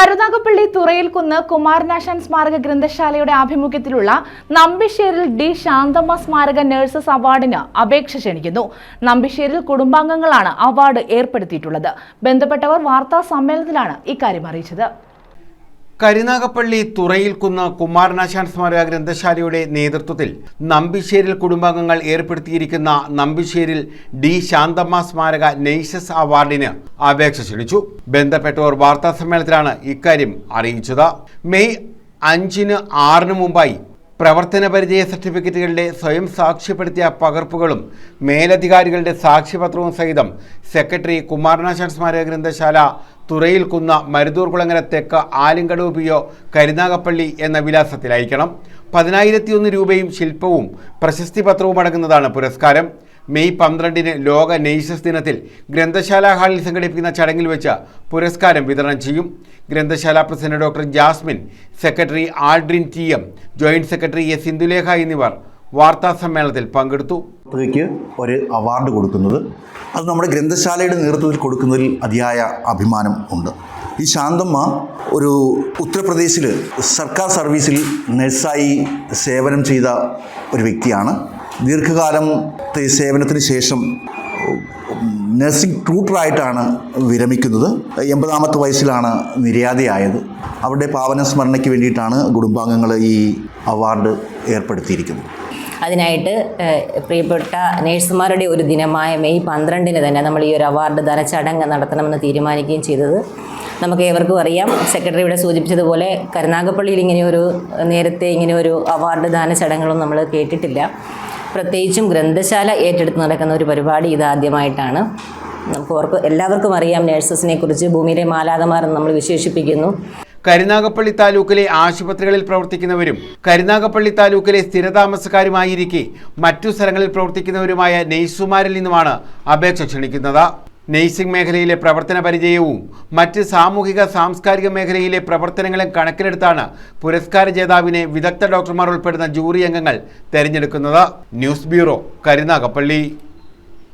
കരുനാഗപ്പള്ളി തുറയിൽക്കുന്ന് കുമാരനാശാൻ സ്മാരക ഗ്രന്ഥശാലയുടെ ആഭിമുഖ്യത്തിലുള്ള നമ്പിശ്ശേരിൽ ഡി ശാന്തമ്മ സ്മാരക നഴ്സസ് അവാർഡിന് അപേക്ഷ ക്ഷണിക്കുന്നു. നമ്പിശ്ശേരിൽ കുടുംബാംഗങ്ങളാണ് അവാർഡ് ഏർപ്പെടുത്തിയിട്ടുള്ളത്. ബന്ധപ്പെട്ടവർ വാർത്താ സമ്മേളനത്തിലാണ് ഇക്കാര്യം അറിയിച്ചത്. കരുനാഗപ്പള്ളി തുറയിൽക്കുന്ന് കുമാരനാശാൻ സ്മാരക ഗ്രന്ഥശാലയുടെ നേതൃത്വത്തിൽ നമ്പിശ്ശേരിൽ കുടുംബാംഗങ്ങൾ ഏർപ്പെടുത്തിയിരിക്കുന്ന നമ്പിശ്ശേരിൽ ഡി ശാന്തമ്മ സ്മാരക നെയ്സസ് അവാർഡിന് അപേക്ഷ ക്ഷണിച്ചു. ബന്ധപ്പെട്ടവർ വാർത്താ സമ്മേളനത്തിലാണ് ഇക്കാര്യം അറിയിച്ചത്. മെയ് അഞ്ചിന് ആറിന് മുമ്പായി പ്രവർത്തന പരിചയ സർട്ടിഫിക്കറ്റുകളുടെ സ്വയം സാക്ഷ്യപ്പെടുത്തിയ പകർപ്പുകളും മേലധികാരികളുടെ സാക്ഷ്യപത്രവും സഹിതം സെക്രട്ടറി കുമാരനാശാൻ സ്മാരക ഗ്രന്ഥശാല തുറയിൽ കുന്ന മരുതൂർ കുളങ്ങര തെക്ക് ആലിങ്കടവ് പി ഒ കരുനാഗപ്പള്ളി എന്ന വിലാസത്തിൽ അയക്കണം. പതിനായിരത്തി ഒന്ന് രൂപയും ശില്പവും പ്രശസ്തി പത്രവും അടങ്ങുന്നതാണ് പുരസ്കാരം. മെയ് പന്ത്രണ്ടിന് ലോക നെയ്സസ് ദിനത്തിൽ ഗ്രന്ഥശാല ഹാളിൽ സംഘടിപ്പിക്കുന്ന ചടങ്ങിൽ വെച്ച് പുരസ്കാരം വിതരണം ചെയ്യും. ഗ്രന്ഥശാല president doctor Jasmine secretary Aldrin T M joint secretary S Indulekha എന്നിവർ വാർത്താ സമ്മേളനത്തിൽ പങ്കെടുത്തു. ഒരു അവാർഡ് കൊടുക്കുന്നത്. അത് നമ്മുടെ ഗ്രന്ഥശാലയുടെ നേതൃത്വത്തിൽ കൊടുക്കുന്നതിൽ അതിയായ അഭിമാനം ഉണ്ട്. ഈ ശാന്തമ്മ ഒരു ഉത്തർപ്രദേശിൽ സർക്കാർ സർവീസിൽ നഴ്സായി സേവനം ചെയ്ത ഒരു വ്യക്തിയാണ്. ദീർഘകാലം സേവനത്തിന് ശേഷം നഴ്സിംഗ് ട്യൂട്ടറായിട്ടാണ് വിരമിക്കുന്നത്. എൺപതാമത്തെ വയസ്സിലാണ് നിര്യാതയായത്. അവരുടെ പാവന സ്മരണയ്ക്ക് വേണ്ടിയിട്ടാണ് കുടുംബാംഗങ്ങൾ ഈ അവാർഡ് ഏർപ്പെടുത്തിയിരിക്കുന്നത്. അതിനായിട്ട് പ്രിയപ്പെട്ട നേഴ്സുമാരുടെ ഒരു ദിനമായ മെയ് പന്ത്രണ്ടിന് തന്നെ നമ്മൾ ഈ ഒരു അവാർഡ് ദാന ചടങ്ങ് നടത്തണമെന്ന് തീരുമാനിക്കുകയും ചെയ്തത്. നമുക്ക് ഏവർക്കും അറിയാം സെക്രട്ടറി ഇവിടെ സൂചിപ്പിച്ചതുപോലെ കരുനാഗപ്പള്ളിയിൽ ഇങ്ങനെ ഒരു നേരത്തെ ഇങ്ങനെ ഒരു അവാർഡ് ദാന ചടങ്ങുകളും നമ്മൾ കേട്ടിട്ടില്ല. പ്രത്യേകിച്ചും ഗ്രന്ഥശാല ഏറ്റെടുത്ത് നടക്കുന്ന ഒരു പരിപാടി ഇതാദ്യമായിട്ടാണ് നമുക്ക് ഓർക്ക് എല്ലാവർക്കും അറിയാം നേഴ്സസിനെ കുറിച്ച് ഭൂമിയിലെ മാലാകമാർ നമ്മൾ വിശേഷിപ്പിക്കുന്നു. കരുനാഗപ്പള്ളി താലൂക്കിലെ ആശുപത്രികളിൽ പ്രവർത്തിക്കുന്നവരും കരുനാഗപ്പള്ളി താലൂക്കിലെ സ്ഥിരതാമസക്കാരുമായിരിക്കെ മറ്റു സ്ഥലങ്ങളിൽ പ്രവർത്തിക്കുന്നവരുമായ നെയ്സുമാരിൽ നിന്നുമാണ് അപേക്ഷ ക്ഷണിക്കുന്നത്. നെയ്സിംഗ് മേഖലയിലെ പ്രവർത്തന പരിചയവും മറ്റ് സാമൂഹിക സാംസ്കാരിക മേഖലയിലെ പ്രവർത്തനങ്ങളും കണക്കിലെടുത്താണ് പുരസ്കാര ജേതാവിനെ വിദഗ്ധ ഡോക്ടർമാർ ഉൾപ്പെടുന്ന ജൂറി അംഗങ്ങൾ തെരഞ്ഞെടുക്കുന്നത്. News bureau Karunagappally.